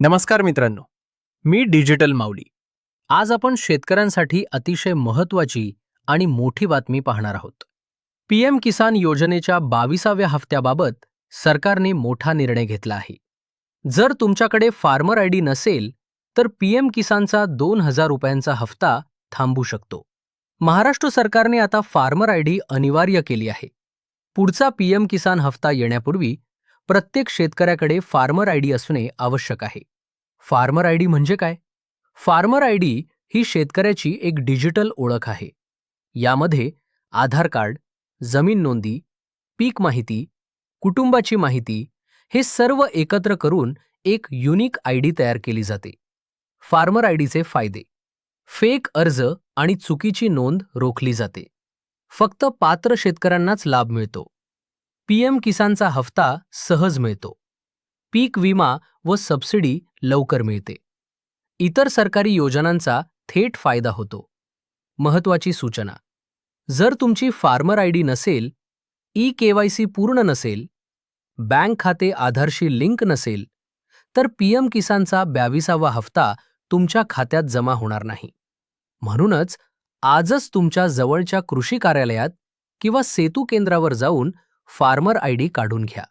नमस्कार मित्रांनो मी डिजिटल माऊली. आज आपण शेतकऱ्यांसाठी अतिशय महत्त्वाची आणि मोठी बातमी पाहणार आहोत. पीएम किसान योजनेच्या बावीसाव्या हप्त्याबाबत सरकारने मोठा निर्णय घेतला आहे. जर तुमच्याकडे फार्मर आय डी नसेल तर पीएम किसानचा दोन हजार रुपयांचा हफ्ता थांबू शकतो. महाराष्ट्र सरकारने आता फार्मर आय डी अनिवार्य केली आहे. पुढचा पीएम किसान हफ्ता येण्यापूर्वी प्रत्येक शेतकऱ्याकडे फार्मर आय डी असणे आवश्यक आहे. फार्मर आय डी म्हणजे काय? फार्मर आय डी ही शेतकऱ्याची एक डिजिटल ओळख आहे. यामध्ये आधार कार्ड जमीन नोंदी पीक माहिती कुटुंबाची माहिती हे सर्व एकत्र करून एक युनिक आय डी तयार केली जाते. फार्मर आय डीचे फायदे. फेक अर्ज आणि चुकीची नोंद रोखली जाते. फक्त पात्र शेतकऱ्यांनाच लाभ मिळतो. पीएम किसानचा हफ्ता सहज मिळतो. पीक विमा व सबसिडी लवकर मिळते. इतर सरकारी योजनांचा थेट फायदा होतो. महत्वाची सूचना. जर तुमची फार्मर आय डी नसेल ई केवायसी पूर्ण नसेल बँक खाते आधारशी लिंक नसेल तर पीएम किसानचा ब्याविसावा हफ्ता तुमच्या खात्यात जमा होणार नाही. म्हणूनच आजच तुमच्या जवळच्या कृषी कार्यालयात किंवा सेतू केंद्रावर जाऊन फार्मर आय डी काढून घ्या.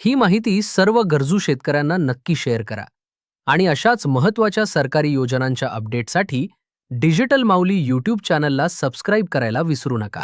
ही माहिती सर्व गरजू शेतकऱ्यांना नक्की शेअर करा आणि अशाच महत्त्वाच्या सरकारी योजनांच्या अपडेटसाठी डिजिटल माऊली यूट्यूब चॅनलला सबस्क्राईब करायला विसरू नका.